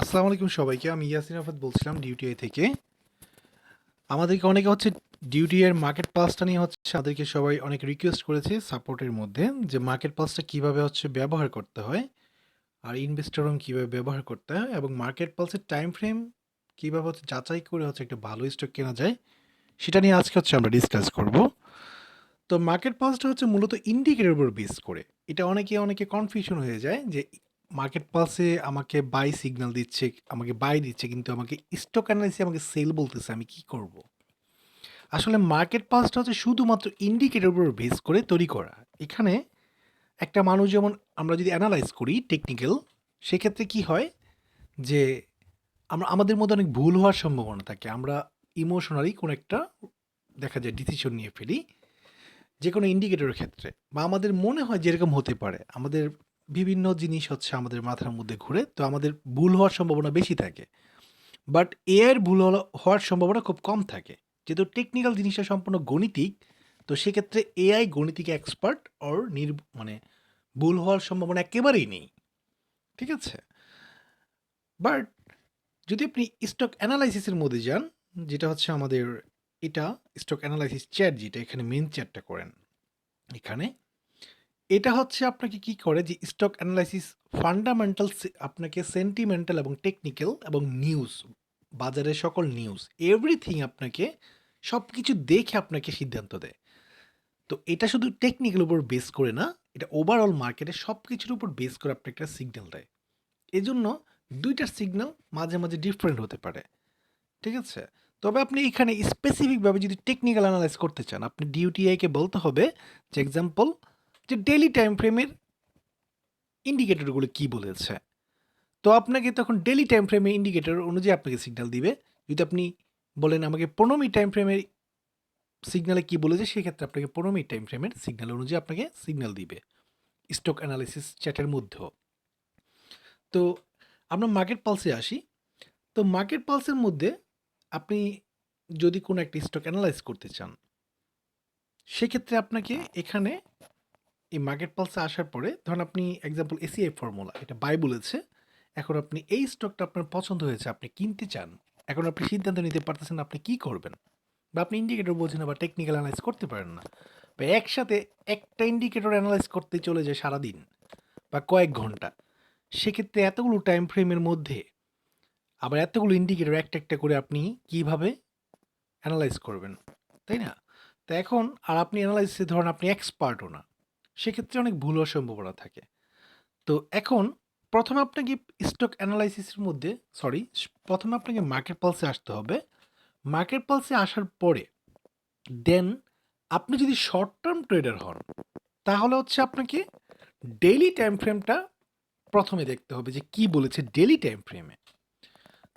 আসসালামু আলাইকুম সবাইকে। আমি ইয়াসিন আফাদ বলছিলাম ডিউটিআই থেকে। আমাদেরকে অনেকে হচ্ছে ডিউটি এর মার্কেট পাসটা নিয়ে হচ্ছে আমাদেরকে সবাই অনেক রিকোয়েস্ট করেছে সাপোর্টের মধ্যে, যে মার্কেট পাসটা কীভাবে হচ্ছে ব্যবহার করতে হয়, আর ইনভেস্টরম কীভাবে ব্যবহার করতে হয়, এবং মার্কেট পালসের টাইম ফ্রেম কীভাবে হচ্ছে যাচাই করে হচ্ছে একটা ভালো স্টক কেনা যায়, সেটা নিয়ে আজকে হচ্ছে আমরা ডিসকাস করব। তো মার্কেট পালসটা হচ্ছে মূলত ইন্ডিকেটর উপর বেস করে। এটা অনেকে অনেকে কনফিউশন হয়ে যায় যে মার্কেট পালসে আমাকে বাই সিগন্যাল দিচ্ছে, আমাকে বাই দিচ্ছে, কিন্তু আমাকে স্টক অ্যানালিসিস আমাকে সেল বলতেছে, আমি কি করব? আসলে মার্কেট পালসটা হচ্ছে শুধুমাত্র ইন্ডিকেটর উপর বেস করে তৈরি করা। এখানে একটা মানুষ যেমন আমরা যদি অ্যানালাইজ করি টেকনিক্যাল সেক্ষেত্রে কি হয়? যে আমরা, আমাদের মধ্যে অনেক ভুল হওয়ার সম্ভাবনা থাকে। আমরা ইমোশনালি কোনো একটা দেখা যায় ডিসিশন নিয়ে ফেলি যে কোনো ইন্ডিকেটরের ক্ষেত্রে। বা আমাদের মনে হয় যেরকম হতে পারে। আমাদের বিভিন্ন জিনিস হচ্ছে আমাদের মাথার মধ্যে ঘুরে, তো আমাদের ভুল হওয়ার সম্ভাবনা বেশি থাকে। বাট এর ভুল হওয়ার সম্ভাবনা খুব কম থাকে। যেহেতু টেকনিক্যাল জিনিসটা সম্পূর্ণ গণিতিক, তো সেক্ষেত্রে এআই গণিতিক এক্সপার্ট ওর নির মানে ভুল হওয়ার সম্ভাবনা একেবারেই নেই। ঠিক আছে? বাট যদি আপনি স্টক অ্যানালাইসিসের মধ্যে যান, যেটা হচ্ছে আমাদের, এটা স্টক অ্যানালাইসিস চ্যাট যেটা এখানে মেন চ্যাটটা করেন, এখানে এটা হচ্ছে আপনাকে কি করে যে স্টক অ্যানালাইসিস ফান্ডামেন্টাল আপনাকে সেন্টিমেন্টাল এবং টেকনিক্যাল এবং নিউজ বাজারের সকল নিউজ এভরিথিং আপনাকে সব কিছু দেখে আপনাকে সিদ্ধান্ত দেয়। তো এটা শুধু টেকনিক্যাল উপর বেস করে না, এটা ওভারঅল মার্কেটে সব কিছুর উপর বেস করে আপনাকে একটা সিগন্যাল দেয়। এজন্য দুইটার সিগন্যাল মাঝে মাঝে ডিফারেন্ট হতে পারে। ঠিক আছে? তবে আপনি এখানে স্পেসিফিকভাবে যদি টেকনিক্যাল অ্যানালাইজ করতে চান, আপনি ডিউটিআইকে বলতে হবে, যে এক্সাম্পল যে ডেলি টাইম ফ্রেমের ইন্ডিকেটরগুলো কি বলেছে? তো আপনাকে তখন ডেলি টাইম ফ্রেমের ইন্ডিকেটর অনুযায়ী আপনাকে সিগন্যাল দিবে। যদি আপনি বলেন আমাকে পনেরো মিনিট টাইম ফ্রেমের সিগনালে কি বলেছে, সেক্ষেত্রে আপনাকে পনেরো মিনিট টাইম ফ্রেমের সিগন্যাল অনুযায়ী আপনাকে সিগন্যাল দিবে। স্টক অ্যানালিসিস চ্যাটের মধ্যেও। তো আমরা মার্কেট পালসে আসি। তো মার্কেট পালসের মধ্যে আপনি যদি কোনো একটা স্টক অ্যানালাইজ করতে চান, সেক্ষেত্রে আপনাকে এখানে এই মার্কেট পালসে আসার পরে, ধরুন আপনি এক্সাম্পল এসিআই ফর্মুলা এটা বাই বলেছে, এখন আপনি এই স্টকটা আপনার পছন্দ হয়েছে, আপনি কিনতে চান, এখন আপনি সিদ্ধান্ত নিতে পারতেছেন আপনি কি করবেন? বা আপনি ইন্ডিকেটর বলছেন না বা টেকনিক্যাল অ্যানালাইজ করতে পারেন না। বা একসাথে একটা ইন্ডিকেটর অ্যানালাইজ করতে চলে যায় সারাদিন, বা কয়েক ঘণ্টা। সেক্ষেত্রে এতগুলো টাইম ফ্রেমের মধ্যে আবার এতগুলো ইন্ডিকেটর একটা একটা করে আপনি কীভাবে অ্যানালাইজ করবেন, তাই না? তো এখন, আর আপনি অ্যানালাইসিসে ধরুন আপনি এক্সপার্টও না। সেক্ষেত্রে অনেক ভুল হওয়ার সম্ভাবনা থাকে। তো এখন প্রথমে আপনাকে স্টক অ্যানালাইসিসের মধ্যে সরি প্রথমে আপনাকে মার্কেট পালসে আসতে হবে। মার্কেট পালসে আসার পরে দেন আপনি যদি শর্ট টার্ম ট্রেডার হন, তাহলে হচ্ছে আপনাকে ডেইলি টাইম ফ্রেমটা প্রথমে দেখতে হবে যে কি বলেছে ডেইলি টাইম ফ্রেমে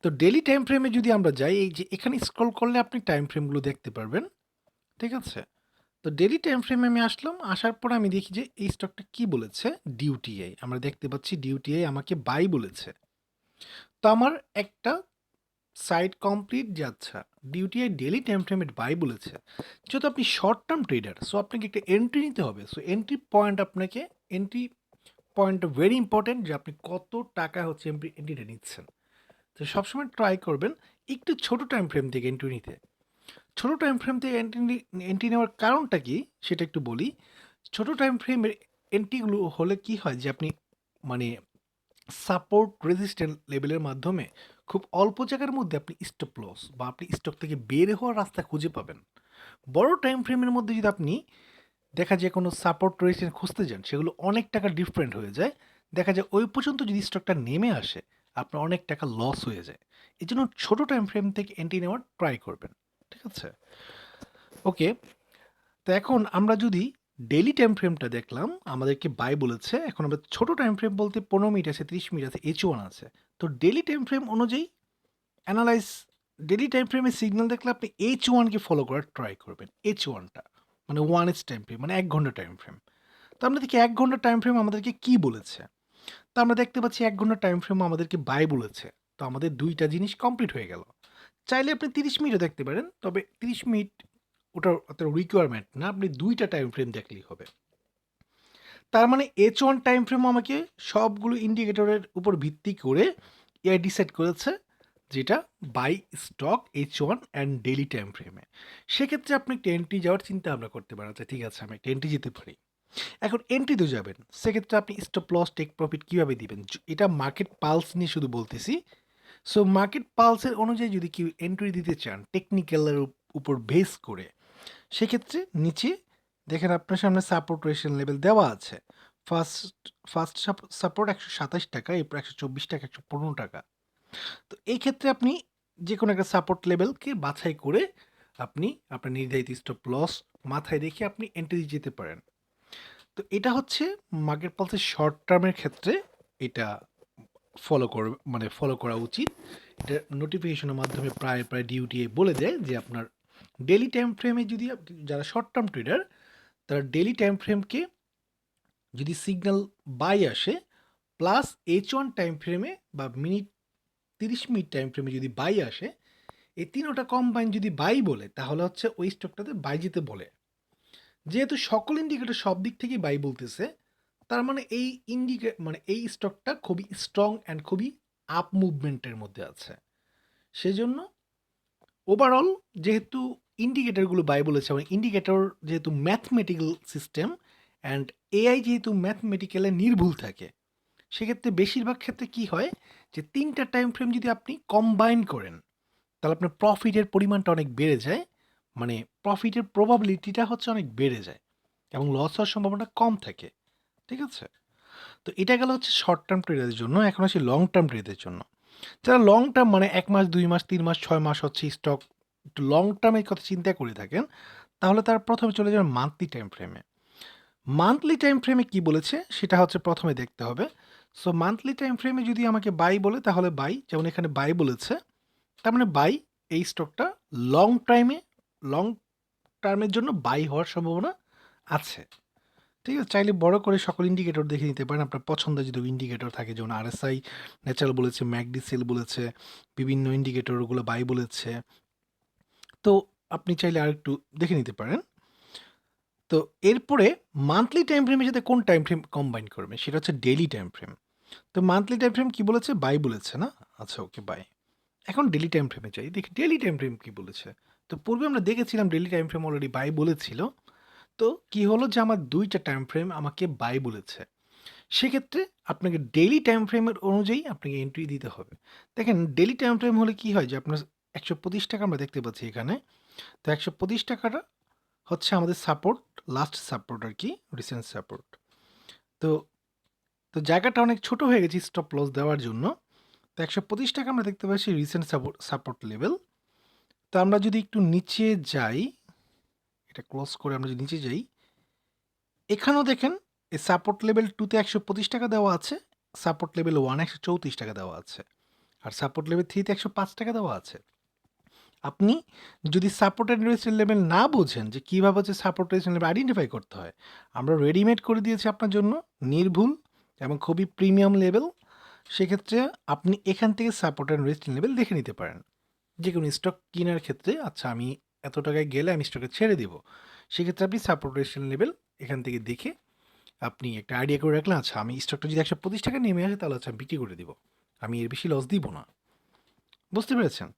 তো ডেইলি টাইম ফ্রেমে যদি আমরা যাই, এই যে এখানে স্ক্রল করলে আপনি টাইম ফ্রেমগুলো দেখতে পারবেন। ঠিক আছে? তো ডেলি টাইম ফ্রেমে আমি আসলাম, আসার পর আমি দেখি যে এই স্টকটা কি বলেছে? ডিউটিআই আমরা দেখতে পাচ্ছি ডিউটিআই আমাকে বাই বলেছে। তো আমার একটা সাইড কমপ্লিট যাচ্ছে। ডিউটিআই ডেলি টাইম ফ্রেমের বাই বলেছে। যেহেতু আপনি শর্ট টার্ম ট্রেডার সো আপনাকে একটা এন্ট্রি নিতে হবে। সো এন্ট্রি পয়েন্ট আপনাকে এন্ট্রি পয়েন্ট ভেরি ইম্পর্টেন্ট যে আপনি কত টাকা হচ্ছে এন্ট্রিটা নিচ্ছেন। তো সবসময় ট্রাই করবেন একটু ছোট টাইম ফ্রেম থেকে এন্ট্রি নিতে। ছোট টাইম ফ্রেম থেকে এন্ট্রি এন্ট্রি নেওয়ার কারণটা কি? সেটা একটু বলি। ছোট টাইম ফ্রেমের এন্ট্রিগুলো হলে কি হয় যে, আপনি মানে সাপোর্ট রেজিস্ট্যান্ট লেভেলের মাধ্যমে খুব অল্প জায়গার মধ্যে আপনি স্টপ লস বা আপনি স্টক থেকে বের হওয়ার রাস্তা খুঁজে পাবেন। বড় টাইম ফ্রেমের মধ্যে যদি আপনি দেখা যায় কোনো সাপোর্ট রেজিস্ট্যান্ট খুঁজতে যান, সেগুলো অনেক টাকা ডিফারেন্ট হয়ে যায়। দেখা যায় ওই পর্যন্ত যদি স্টকটা নেমে আসে, আপনার অনেক টাকা লস হয়ে যায়। এই জন্য ছোটো টাইম ফ্রেম থেকে এন্ট্রি নেওয়ার ট্রাই করবেন। ঠিক আছে? ওকে তো এখন আমরা যদি ডেলি টাইম ফ্রেমটা দেখলাম, আমাদেরকে বাই বলেছে, এখন আমরা ছোট টাইম ফ্রেম বলতে পনেরো মিনিট আছে, তিরিশ মিনিট আছে এইচ ওয়ান আছে। তো ডেলি টাইম ফ্রেম অনুযায়ী অ্যানালাইজ ডেলি টাইম ফ্রেমে সিগন্যাল দেখলে আপনি এইচ ওয়ানকে ফলো করার ট্রাই করবেন এইচ ওয়ানটা মানে ওয়ান এস টাইম ফ্রেম মানে এক ঘণ্টা টাইম ফ্রেম তো আমরা দেখি এক ঘণ্টা টাইম ফ্রেম আমাদেরকে কি বলেছে? তো আমরা দেখতে পাচ্ছি এক ঘণ্টা টাইম ফ্রেম আমাদেরকে বাই বলেছে। তো আমাদের দুইটা জিনিস কমপ্লিট হয়ে গেল। চাইলে আপনি তিরিশ মিনিটও দেখতে পারেন, তবে তিরিশ মিনিট ওটার অত রিকোয়ারমেন্ট না, আপনি দুইটা টাইম ফ্রেম দেখলেই হবে। তার মানে এইচ ওয়ান টাইম ফ্রেম আমাকে সবগুলো ইন্ডিকেটরের উপর ভিত্তি করে এআই ডিসাইড করেছে, যেটা buy stock H one and daily time ফ্রেমে সেক্ষেত্রে আপনি একটা এন্ট্রি যাওয়ার চিন্তা ভাবনা করতে পারেন আচ্ছা ঠিক আছে, আমি একটা এন্ট্রি যেতে পারি। এখন এন্ট্রিতে যাবেন, সেক্ষেত্রে আপনি স্টপ লস টেক প্রফিট কীভাবে দিবেন? এটা মার্কেট পালস নিয়ে শুধু বলতেছি সো মার্কেট পালসের অনুযায়ী যদি কেউ এন্ট্রি দিতে চান টেকনিক্যালের উপর বেস করে, সেক্ষেত্রে নিচে দেখেন আপনার সামনে সাপোর্ট রেশন লেভেল দেওয়া আছে। ফার্স্ট ফার্স্ট সাপোর্ট একশো সাতাশ টাকা, এরপর একশো চব্বিশ টাকা, একশো পনেরো টাকা। তো এই ক্ষেত্রে আপনি যে কোনো একটা সাপোর্ট লেভেলকে বাছাই করে আপনি আপনার নির্ধারিত স্টপ লস মাথায় রেখে আপনি এন্ট্রি যেতে পারেন। তো এটা হচ্ছে মার্কেট পালসের শর্ট টার্মের ক্ষেত্রে এটা ফলো কর মানে ফলো করা উচিত। এটা নোটিফিকেশনের মাধ্যমে প্রায় প্রায় ডিউটি বলে দেয় যে আপনার ডেলি টাইম ফ্রেমে যদি যারা শর্ট টার্ম ট্রেডার তারা ডেলি টাইম ফ্রেমকে যদি সিগন্যাল বাই আসে প্লাস এইচ ওয়ান টাইম ফ্রেমে বা মিনিট তিরিশ মিনিট টাইম ফ্রেমে যদি বাই আসে, এই তিনোটা কম্বাইন যদি বাই বলে, তাহলে হচ্ছে ওই স্টকটাতে বাই যেতে বলে। যেহেতু সকল ইন্ডিকেটর সব দিক থেকেই বাই বলতেছে তার মানে এই ইন্ডিকে মানে এই স্টকটা খুবই স্ট্রং অ্যান্ড খুবই আপ মুভমেন্টের মধ্যে আছে। সেজন্য ওভারঅল যেহেতু ইন্ডিকেটারগুলো বাই বলেছে মানে ইন্ডিকেটর যেহেতু ম্যাথমেটিক্যাল সিস্টেম অ্যান্ড এআই যেহেতু ম্যাথমেটিক্যালে নির্ভুল থাকে, সেক্ষেত্রে বেশিরভাগ ক্ষেত্রে কি হয় যে তিনটা টাইম ফ্রেম যদি আপনি কম্বাইন করেন, তাহলে আপনার প্রফিটের পরিমাণটা অনেক বেড়ে যায় মানে প্রফিটের প্রবাবিলিটিটা হচ্ছে অনেক বেড়ে যায় এবং লস হওয়ার সম্ভাবনা কম থাকে। ঠিক আছে? তো এটা গেল হচ্ছে শর্ট টার্ম ট্রেডারের জন্য, এখন আসি লং টার্ম ট্রেডের জন্য। যারা লং টার্ম মানে এক মাস, দুই মাস, তিন মাস, ছয় মাস হচ্ছে স্টক একটু লং টার্মের কথা চিন্তা করে থাকেন, তাহলে তার প্রথমে চলে যাবে মান্থলি টাইম ফ্রেমে মান্থলি টাইম ফ্রেমে কি বলেছে? সেটা হচ্ছে প্রথমে দেখতে হবে। সো মান্থলি টাইম ফ্রেমে যদি আমাকে বাই বলে, তাহলে বাই যেমন এখানে বাই বলেছে, তার মানে বাই এই স্টকটা লং টাইমে লং টার্মের জন্য বাই হওয়ার সম্ভাবনা আছে। ঠিক আছে, চাইলে বড় করে সকল ইন্ডিকেটর দেখে নিতে পারেন। আপনার পছন্দের যদি ইন্ডিকেটর থাকে, যেমন আরএসআই ন্যাচারাল বলেছে ম্যাকডি সেল বলেছে, বিভিন্ন ইন্ডিকেটরগুলো বাই বলেছে। তো আপনি চাইলে আর একটু দেখে নিতে পারেন। তো এরপরে মান্থলি টাইম ফ্রেমের সাথে কোন টাইম ফ্রেম কম্বাইন করবে? সেটা হচ্ছে ডেলি টাইম ফ্রেম তো মান্থলি টাইম ফ্রেম কী বলেছে? বাই বলেছে, না? আচ্ছা ওকে বাই এখন ডেলি টাইম ফ্রেমে চাই দেখি ডেলি টাইম ফ্রেম কী বলেছে? তো পূর্বে আমরা দেখেছিলাম daily time frame already buy বলেছিল। তো কি হলো যে আমার দুইটা টাইম ফ্রেম আমাকে বাই বলেছে। সেক্ষেত্রে আপনাকে ডেলি টাইম ফ্রেমের অনুযায়ী আপনাকে এন্ট্রি দিতে হবে। দেখেন ডেলি টাইম ফ্রেম হলে কি হয় যে আপনার একশো পঁচিশ টাকা আমরা দেখতে পাচ্ছি এখানে। তো একশো পঁচিশ টাকাটা হচ্ছে আমাদের সাপোর্ট লাস্ট সাপোর্ট আর কি রিসেন্ট সাপোর্ট তো তো জায়গাটা অনেক ছোট হয়ে গেছে স্টপ লস দেওয়ার জন্য। তো একশো পঁচিশ টাকা আমরা দেখতে পাচ্ছি রিসেন্ট সাপোর্ট সাপোর্ট লেভেল তো আমরা যদি একটু নিচে যাই এটা ক্লোজ করে আমরা যদি নিচে যাই, এখানেও দেখেন, এই সাপোর্ট লেভেল টুতে একশো পঁচিশ টাকা দেওয়া আছে সাপোর্ট লেভেল ওয়ান একশো চৌত্রিশ টাকা দেওয়া আছে, আর সাপোর্ট লেভেল থ্রিতে একশো পাঁচ টাকা দেওয়া আছে। আপনি যদি সাপোর্ট অ্যান্ড রেজিস্ট্যান্ট লেভেল না বোঝেন যে কীভাবে হচ্ছে সাপোর্ট রেজিস্ট্যান্ট লেভেল আইডেন্টিফাই করতে হয়, আমরা রেডিমেড করে দিয়েছি আপনার জন্য, নির্ভুল এবং খুবই প্রিমিয়াম লেভেল সেক্ষেত্রে আপনি এখান থেকে সাপোর্ট অ্যান্ড রেজিস্ট্যান্ট লেভেল দেখে নিতে পারেন। যে কোনো স্টক কেনার ক্ষেত্রে আচ্ছা আমি এত টাকায় গেলে আমি স্টকে ছেড়ে দেবো। সেক্ষেত্রে আপনি সাপোর্টেশন লেভেল এখান থেকে দেখে আপনি একটা আইডিয়া করে রাখলেন আচ্ছা আমি স্টকটা যদি একশো পঁচিশ টাকা নেমে আসে, তাহলে আচ্ছা আমি বিক্রি করে দিব। আমি এর বেশি লস দিব না। বুঝতে পেরেছেন?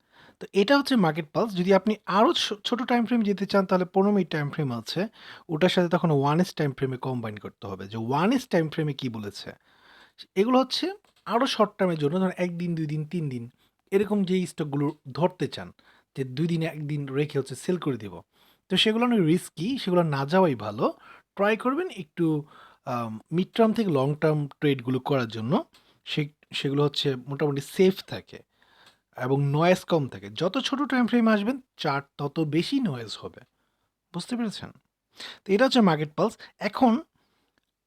তো এটা হচ্ছে মার্কেট পালস যদি আপনি আরও ছোট টাইম ফ্রেম যেতে চান, তাহলে পনেরো মিনিট টাইম ফ্রেম আছে। ওটার সাথে তখন ওয়ান এস টাইম ফ্রেমে কম্বাইন করতে হবে। যে ওয়ান এস টাইম ফ্রেমে কী বলেছে? এগুলো হচ্ছে আরও শর্ট টার্মের জন্য, ধরুন একদিন, দুই দিন, তিন দিন, এরকম যে স্টকগুলো ধরতে চান। যে দুই দিনে একদিন রেখে হচ্ছে সেল করে দিব। তো সেগুলো অনেক রিস্কি সেগুলো না যাওয়াই ভালো। ট্রাই করবেন একটু মিড টার্ম থেকে লং টার্ম ট্রেডগুলো করার জন্য। সে, সেগুলো হচ্ছে মোটামুটি সেফ থাকে এবং নয়েজ কম থাকে। যত ছোট টাইম ফ্রেম আসবেন চার্ট তত বেশি নয়েজ হবে। বুঝতে পেরেছেন? তো এটা হচ্ছে মার্কেট পালস এখন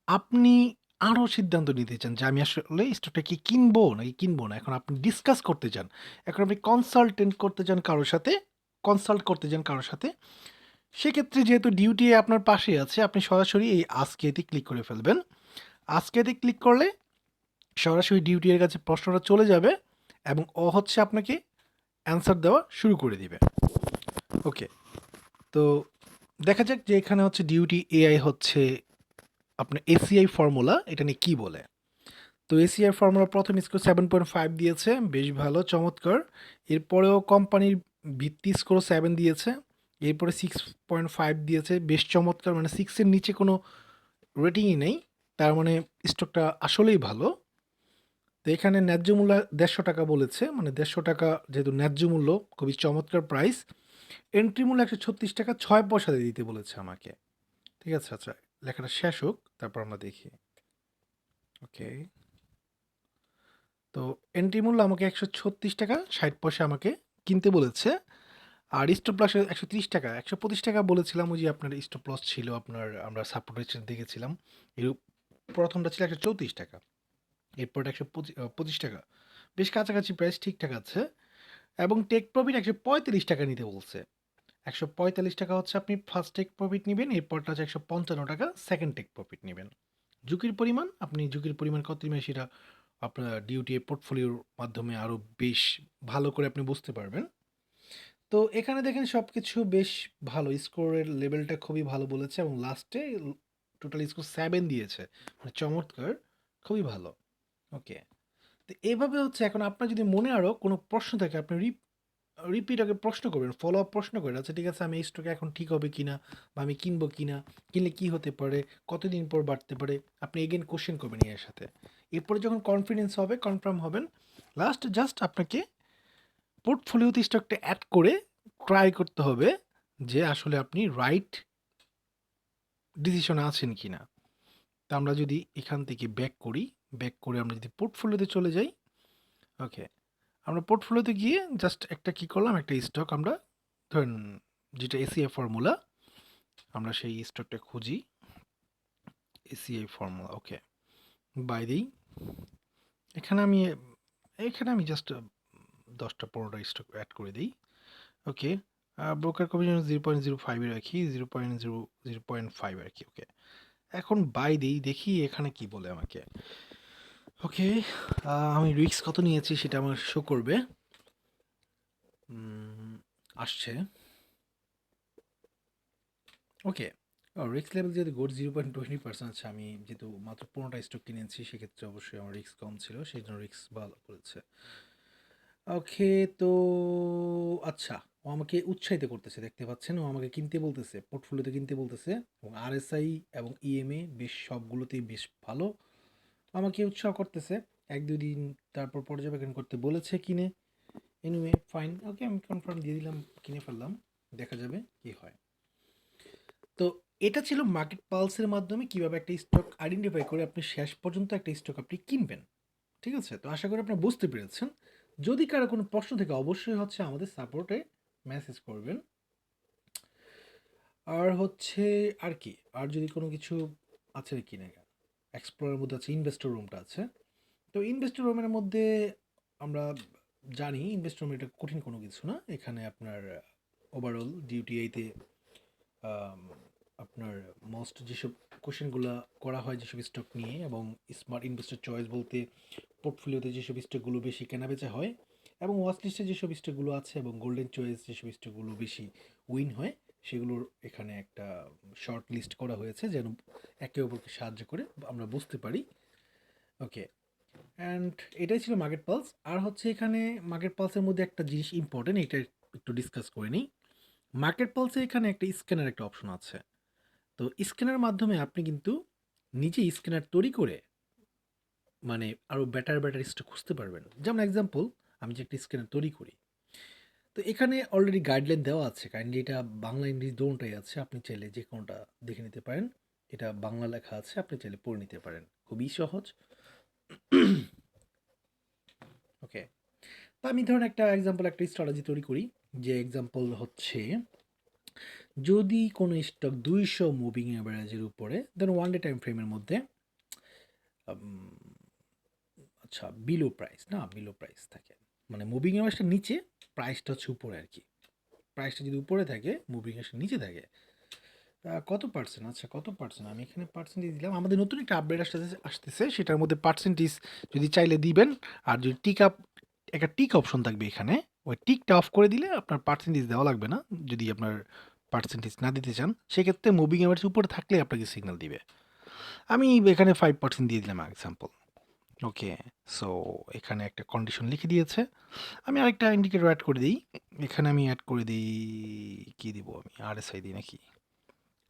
আপনি আরও সিদ্ধান্ত নিতে চান যে আমি আসলে স্টকটা কি কিনবো নাকি কিনবো না? এখন আপনি ডিসকাস করতে চান। এখন আপনি কনসালটেন্ট করতে চান কারোর সাথে কনসাল্ট করতে চান কারোর সাথে, সেক্ষেত্রে যেহেতু ডিউটি আপনার পাশে আছে, আপনি সরাসরি এই আজকেতে ক্লিক করে ফেলবেন। আজকেতে ক্লিক করলে সরাসরি ডিউটি এর কাছে প্রশ্নটা চলে যাবে এবং ও হচ্ছে আপনাকে অ্যান্সার দেওয়া শুরু করে দিবে। ওকে তো দেখা যাক যে এখানে হচ্ছে ডিউটি এআই হচ্ছে আপনার এসিআই ফর্মুলা এটা নিয়ে কী বলে? তো এসিআই ফর্মুলা প্রথম স্কোর সেভেন পয়েন্ট ফাইভ দিয়েছে, বেশ ভালো, চমৎকার। এরপরেও কোম্পানির ভিত্তি স্কোর সেভেন দিয়েছে, এরপরে সিক্স পয়েন্ট ফাইভ দিয়েছে, বেশ চমৎকার। মানে সিক্সের নিচে কোনো রেটিংই নেই, তার মানে স্টকটা আসলেই ভালো। তো এখানে ন্যায্য মূল্য দেড়শো টাকা বলেছে মানে দেড়শো টাকা যেহেতু ন্যায্য মূল্য, খুবই চমৎকার প্রাইস এন্ট্রি মূল্য একশো ছত্রিশ টাকা, ছয় পয়সা দিতে বলেছে আমাকে। ঠিক আছে আচ্ছা লেখাটা শেষ হোক, তারপর আমরা দেখি। ওকে। তো এন্ট্রি মূল্য আমাকে একশো ছত্রিশ টাকা, ষাট পয়সা আমাকে কিনতে বলেছে। আর স্টপ লস একশো তিরিশ টাকা, একশো পঁচিশ টাকা বলেছিলাম ওই যে আপনার স্টপ লস ছিল, আপনার আমরা সাপোর্ট রেশন দেখেছিলাম। এর প্রথমটা ছিল একশো চৌত্রিশ টাকা, এরপর একশো পঁচিশ টাকা। বেশ কাছাকাছি প্রাইস ঠিকঠাক আছে। এবং টেক প্রফিট একশো পঁয়ত্রিশ টাকা নিতে বলছে। একশো পঁয়তাল্লিশ টাকা হচ্ছে আপনি ফার্স্ট টেক প্রফিট নেবেন, এরপরটা হচ্ছে একশো পঞ্চান্ন টাকা সেকেন্ড টেক প্রফিট নেবেন। ঝুঁকির পরিমাণ, আপনি ঝুঁকির পরিমাণ কত নেবেন সেটা আপনার ডিউটি পোর্টফোলিওর মাধ্যমে আরও বেশ ভালো করে আপনি বুঝতে পারবেন। তো এখানে দেখেন সব কিছু বেশ ভালো স্কোরের লেভেলটা খুবই ভালো বলেছে এবং লাস্টে টোটাল স্কোর সেভেন দিয়েছে মানে চমৎকার, খুবই ভালো। ওকে তো এভাবে হচ্ছে এখন আপনার যদি মনে আরও কোনো প্রশ্ন থাকে, আপনি রিপিট আগে প্রশ্ন করবেন ফলো আপ প্রশ্ন করেন আচ্ছা ঠিক আছে, আমি এই স্টকে এখন ঠিক হবে কিনা বা আমি কিনবো কিনা, কিনলে কি হতে পারে, কতদিন পর বাড়তে পারে, আপনি এগেন কোশ্চেন করবেন এর সাথে। এরপরে যখন কনফিডেন্স হবে কনফার্ম হবেন লাস্ট জাস্ট আপনাকে পোর্টফোলিওতে স্টকটা অ্যাড করে ট্রাই করতে হবে যে আসলে আপনি রাইট ডিসিশনে আছেন কি না তা আমরা যদি এখান থেকে ব্যাক করি ব্যাক করে আমরা যদি পোর্টফোলিওতে চলে যাই ওকে আমরা পোর্টফোলিওতে গিয়ে জাস্ট একটা কি করলাম? একটা স্টক আমরা ধরেন যেটা এসিআই ফর্মুলা আমরা সেই স্টকটা খুঁজি। এসিআই ফর্মুলা ওকে বাই দিই এখানে আমি এখানে আমি জাস্ট দশটা পনেরোটা স্টক অ্যাড করে দিই okay broker commission zero point zero ফাইভে রাখি zero point zero zero point five কি ওকে এখন বাই দিই দেখি এখানে কি বলে আমাকে। ওকে আমি রিক্স কত নিয়েছি সেটা আমার শো করবে। আসছে। ওকে রিক্স লেভেল যেহেতু গোড জিরো পয়েন্ট টোয়েন্টি পার্সেন্ট আছে, আমি যেহেতু মাত্র পনেরোটা স্টক কিনেছি, সেক্ষেত্রে অবশ্যই আমার রিক্স কম ছিল, সেই জন্য রিক্স ভালো করেছে। ওকে তো আচ্ছা ও আমাকে উৎসাহিত করতেছে, দেখতে পাচ্ছেন? ও আমাকে কিনতে বলতেছে পোর্টফোলিওতে কিনতে বলতেছে, এবং আরএসআই এবং ইএমএ বেশ সবগুলোতেই বেশ ভালো। আমাকে উৎসাহ করতেছে। এক, দুই দিন তারপর পর্যবেক্ষণ করতে বলেছে কিনে। এনিওয়ে ফাইন ওকে আমি কনফার্ম দিয়ে দিলাম, কিনে ফেললাম। দেখা যাবে কি হয়। তো এটা ছিল মার্কেট পালসের মাধ্যমে কীভাবে একটা স্টক আইডেন্টিফাই করে আপনি শেষ পর্যন্ত একটা স্টক আপনি কিনবেন। ঠিক আছে? তো আশা করি আপনারা বুঝতে পেরেছেন। যদি কারও কোনো প্রশ্ন থেকে, অবশ্যই হচ্ছে আমাদের সাপোর্টে মেসেজ করবেন। আর হচ্ছে, আর কি? আর যদি কোনো কিছু আছে কি না এক্সপ্লোরের মধ্যে আছে ইনভেস্টর রুমটা আছে। তো ইনভেস্টর রুমের মধ্যে আমরা জানি ইনভেস্টর রুম এটা কঠিন কোনো কিছু না। এখানে আপনার ওভারঅল ডিউটিআইতে আপনার মোস্ট যেসব কোশ্চেনগুলো করা হয় যেসব স্টক নিয়ে এবং স্মার্ট ইনভেস্টর চয়েস বলতে পোর্টফোলিওতে যেসব স্টকগুলো বেশি কেনাবেচা হয় এবং ওয়াচ লিস্টে যেসব স্টকগুলো আছে এবং গোল্ডেন চয়েস যেসব স্টকগুলো বেশি উইন হয় সেগুলোর এখানে একটা শর্ট লিস্ট করা হয়েছে যেন একে অপরকে সাহায্য করে আমরা বুঝতে পারি। ওকে অ্যান্ড এটাই ছিল মার্কেট পালস আর হচ্ছে এখানে মার্কেট পালসের মধ্যে একটা জিনিস ইম্পর্টেন্ট এটা একটু ডিসকাস করে নিই। মার্কেট পালসে এখানে একটা স্ক্যানার একটা অপশন আছে। তো স্ক্যানার মাধ্যমে আপনি কিন্তু নিজে স্ক্যানার তৈরি করে মানে আরও ব্যাটার বেটার স্টক খুঁজতে পারবেন। যেমন এক্সাম্পল আমি যে একটা স্ক্যানার তৈরি করি। তো এখানে অলরেডি গাইডলাইন দেওয়া আছে। কাইন্ডলি এটা বাংলা ইংলিশ দোনটাই আছে। আপনি চাইলে যে কোনোটা দেখে নিতে পারেন। এটা বাংলা লেখা আছে, আপনি চাইলে পড়ে নিতে পারেন। খুবই সহজ। ওকে তো আমি ধরুন একটা এক্সাম্পল একটা স্ট্র্যাটেজি তৈরি করি। যে এক্সাম্পল হচ্ছে, যদি কোনো স্টক দুইশো মুভিং অ্যাভারেজের উপরে দেন ওয়ান ডে টাইম ফ্রেমের মধ্যে আচ্ছা বিলো প্রাইস না বিলো প্রাইস থাকে। মানে মুভিং অ্যাভারেজটা নিচে প্রাইসটা হচ্ছে উপরে আর কি। প্রাইসটা যদি উপরে থাকে মুভিং অ্যাভারেজটা নিচে থাকে কত পার্সেন্ট আচ্ছা কত পার্সেন্ট আমি এখানে পার্সেন্টেজ দিলাম। আমাদের নতুন একটা আপডেট আসতেছে আসতেছে। সেটার মধ্যে পার্সেন্টেজ যদি চাইলে দিবেন, আর যদি টিক আপ একটা টিক অপশন থাকবে এখানে, ওই টিকটা অফ করে দিলে আপনার পার্সেন্টেজ দেওয়া লাগবে না, যদি আপনার পার্সেন্টেজ না দিতে চান। সেক্ষেত্রে মুভিং অ্যাভারেজ উপরে থাকলে আপনাকে সিগন্যাল দিবে। আমি এখানে ফাইভ পার্সেন্ট দিয়ে দিলাম এক্সাম্পল ওকে সো এখানে একটা কন্ডিশন লিখে দিয়েছে। আমি আরেকটা ইন্ডিকেটর অ্যাড করে দিই। এখানে আমি অ্যাড করে দিই, কি দিব আমি? আরএসআই দিই নাকি?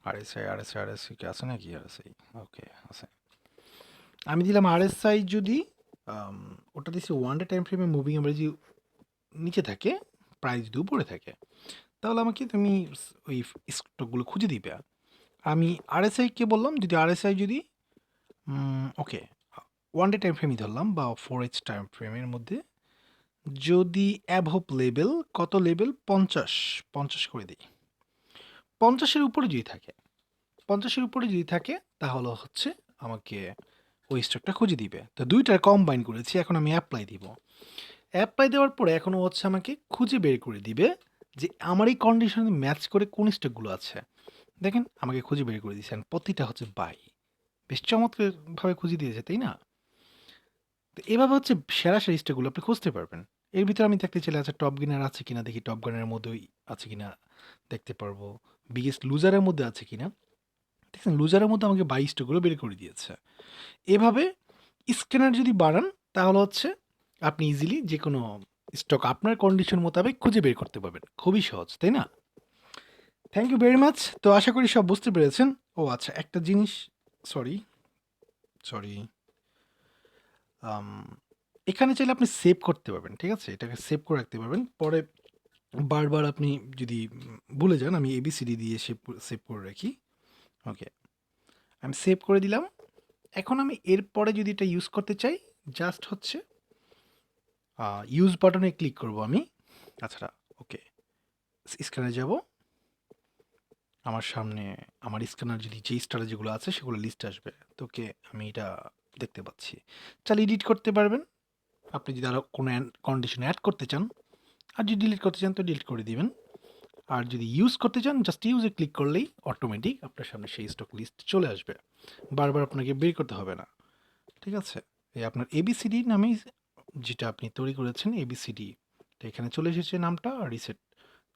আরএসআই আরএসআই আরএসআই কি আছে নাকি? আরএসআই ওকে আছে। আমি দিলাম আরএসআই যদি ওটা দিচ্ছি one day time frame moving যদি নিচে থাকে প্রাইস যদি উপরে থাকে, তাহলে আমাকে তুমি ওই স্টকগুলো খুঁজে দিবে। আমি আরএসআই কে বললাম, যদি আরএসআই যদি ওকে ওয়ান ডে টাইম ফ্রেমই ধরলাম বা ফোর এইচ টাইম ফ্রেমের মধ্যে। যদি অ্যাভোপ লেভেল কত লেভেল পঞ্চাশ। পঞ্চাশ করে দিই। পঞ্চাশের উপরে যদি থাকে, পঞ্চাশের উপরে যদি থাকে, তাহলে হচ্ছে আমাকে ওই স্টকটা খুঁজে দিবে। তো দুইটার কম্বাইন করেছি, এখন আমি অ্যাপ্লাই দিব। অ্যাপ্লাই দেওয়ার পরে এখনও হচ্ছে আমাকে খুঁজে বের করে দিবে যে আমার এই কন্ডিশনে ম্যাচ করে কোন স্টকগুলো আছে। দেখেন, আমাকে খুঁজে বের করে দিয়েছেন প্রতিটা হচ্ছে বাই বেশ চমৎকারভাবে খুঁজে দিয়েছে, তাই না? তো এভাবে হচ্ছে সেরা সেরা স্টকগুলো আপনি খুঁজতে পারবেন। এর ভিতরে আমি দেখতে চাইলে আচ্ছা টপ গিনার আছে কিনা? দেখি টপ গানের মধ্যেই আছে কিনা দেখতে পারব। বিগেস্ট লুজারের মধ্যে আছে কিনা? দেখছেন লুজারের মধ্যে আমাকে বাই স্টকগুলো বের করে দিয়েছে। এভাবে স্ক্যানার যদি বাড়ান, তাহলে হচ্ছে আপনি ইজিলি যে কোনো স্টক আপনার কন্ডিশন মোতাবেক খুঁজে বের করতে পারবেন। খুবই সহজ, তাই না? থ্যাংক ইউ ভেরি মাচ তো আশা করি সব বুঝতে পেরেছেন। ও আচ্ছা একটা জিনিস সরি সরি এখানে চাইলে আপনি সেভ করতে পারবেন, ঠিক আছে? এটাকে সেভ করে রাখতে পারবেন। পরে বারবার আপনি যদি ভুলে যান, আমি এবিসিডি দিয়ে সেভ সেভ করে রাখি। ওকে আমি সেভ করে দিলাম। এখন আমি এরপরে যদি এটা ইউজ করতে চাই জাস্ট হচ্ছে ইউজ বাটনে ক্লিক করব আমি। আচ্ছা ওকে স্ক্যানে যাব। আমার সামনে, আমার স্ক্যানার যদি যে স্টারে যেগুলো আছে, সেগুলো লিস্ট আসবে। তো ওকে আমি এটা দেখতে পাচ্ছি। চাইলে এডিট করতে পারবেন। আপনি যদি আরও কোনো কন্ডিশন অ্যাড করতে চান, আর যদি ডিলিট করতে চান, তো ডিলিট করে দিবেন। আর যদি ইউজ করতে চান জাস্ট ইউজে ক্লিক করলেই অটোমেটিক আপনার সামনে সেই স্টক লিস্ট চলে আসবে। বারবার আপনাকে বের করতে হবে না। ঠিক আছে? এই আপনার এবিসিডি নামেই যেটা আপনি তৈরি করেছেন এবিসিডি তো এখানে চলে এসেছে নামটা রিসেট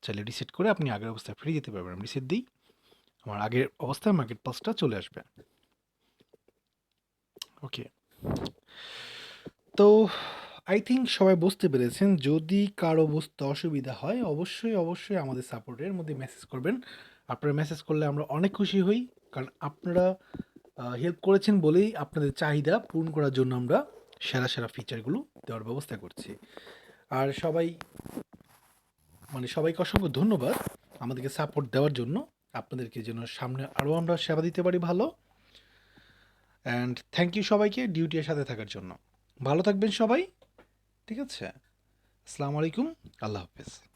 চাইলে রিসেট করে আপনি আগের অবস্থায় ফিরে যেতে পারবেন। রিসেট দিই। আমার আগের অবস্থায় মার্কেট পাসটা চলে আসবে। ওকে তো আই থিঙ্ক সবাই বুঝতে পেরেছেন, যদি কারও বুঝতে অসুবিধা হয়, অবশ্যই অবশ্যই আমাদের সাপোর্টের মধ্যে মেসেজ করবেন। আপনারা মেসেজ করলে আমরা অনেক খুশি হই, কারণ আপনারা হেল্প করেছেন বলেই আপনাদের চাহিদা পূরণ করার জন্য আমরা সেরা সেরা ফিচারগুলো দেওয়ার ব্যবস্থা করছি। আর সবাই মানে সবাইকে অসংখ্য ধন্যবাদ আমাদেরকে সাপোর্ট দেওয়ার জন্য। আপনাদেরকে যেন সামনে আরও আমরা সেবা দিতে পারি ভালো। অ্যান্ড থ্যাংক ইউ সবাইকে ডিউটির সাথে থাকার জন্য। ভালো থাকবেন সবাই। ঠিক আছে? আসসালামু আলাইকুম। আল্লাহ হাফেজ।